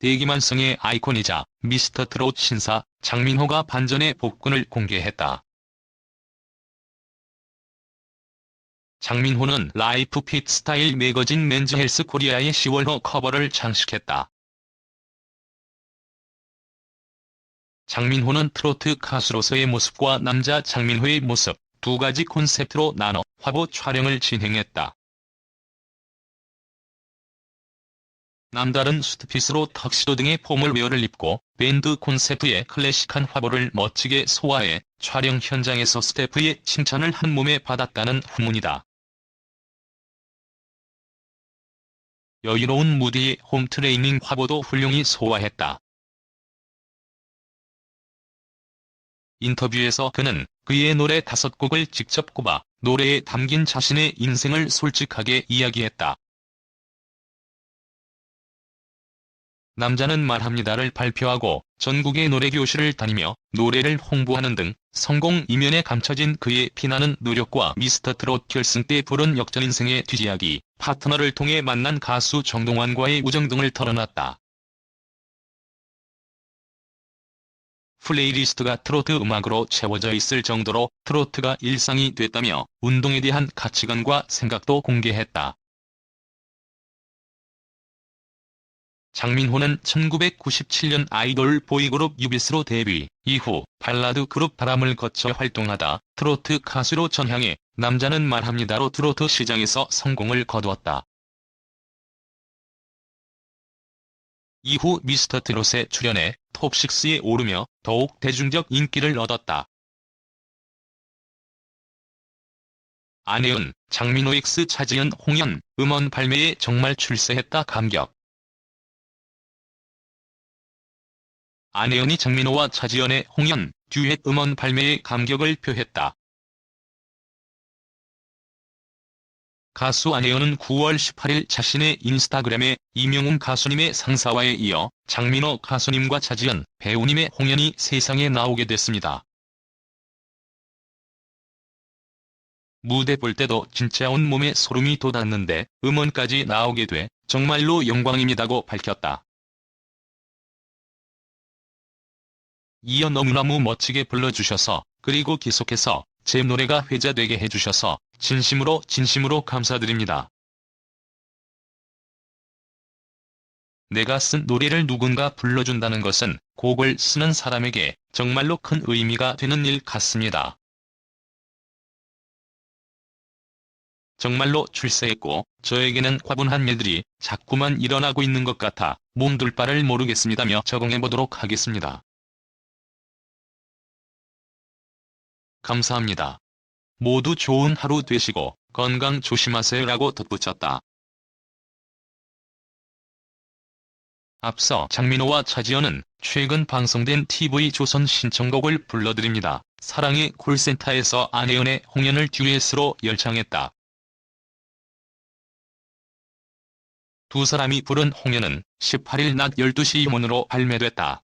대기만성의 아이콘이자 미스터 트롯 신사 장민호가 반전의 복근을 공개했다. 장민호는 라이프 핏 스타일 매거진 맨즈 헬스 코리아의 10월호 커버를 장식했다. 장민호는 트로트 가수로서의 모습과 남자 장민호의 모습 두 가지 콘셉트로 나눠 화보 촬영을 진행했다. 남다른 수트핏으로 턱시도 등의 포멀웨어를 입고 밴드 콘셉트의 클래식한 화보를 멋지게 소화해 촬영 현장에서 스태프의 칭찬을 한 몸에 받았다는 후문이다. 여유로운 무디의 홈트레이닝 화보도 훌륭히 소화했다. 인터뷰에서 그는 그의 노래 다섯 곡을 직접 꼽아 노래에 담긴 자신의 인생을 솔직하게 이야기했다. 남자는 말합니다를 발표하고 전국의 노래교실을 다니며 노래를 홍보하는 등 성공 이면에 감춰진 그의 피나는 노력과 미스터 트롯 결승 때 부른 역전 인생의 뒤이야기, 파트너를 통해 만난 가수 정동환과의 우정 등을 털어놨다. 플레이리스트가 트로트 음악으로 채워져 있을 정도로 트로트가 일상이 됐다며 운동에 대한 가치관과 생각도 공개했다. 장민호는 1997년 아이돌 보이그룹 유비스로 데뷔, 이후 발라드 그룹 바람을 거쳐 활동하다 트로트 가수로 전향해 남자는 말합니다로 트로트 시장에서 성공을 거두었다. 이후 미스터 트롯에 출연해 톱6에 오르며 더욱 대중적 인기를 얻었다. 아내은 장민호 X 차지연 홍연 음원 발매에 정말 출세했다 감격. 안혜은이 장민호와 차지연의 홍연, 듀엣 음원 발매에 감격을 표했다. 가수 안혜은은 9월 18일 자신의 인스타그램에 이명웅 가수님의 상사와에 이어 장민호 가수님과 차지연, 배우님의 홍연이 세상에 나오게 됐습니다. 무대 볼 때도 진짜 온몸에 소름이 돋았는데 음원까지 나오게 돼 정말로 영광입니다고 밝혔다. 이어 너무너무 멋지게 불러주셔서 그리고 계속해서 제 노래가 회자되게 해주셔서 진심으로 진심으로 감사드립니다. 내가 쓴 노래를 누군가 불러준다는 것은 곡을 쓰는 사람에게 정말로 큰 의미가 되는 일 같습니다. 정말로 출세했고 저에게는 과분한 일들이 자꾸만 일어나고 있는 것 같아 몸둘 바를 모르겠습니다며 적응해보도록 하겠습니다. 감사합니다. 모두 좋은 하루 되시고 건강 조심하세요 라고 덧붙였다. 앞서 장민호와 차지연은 최근 방송된 TV조선 신청곡을 불러드립니다. 사랑의 콜센터에서 안혜은의 홍연을 듀엣으로 열창했다. 두 사람이 부른 홍연은 18일 낮 12시 음원으로 발매됐다.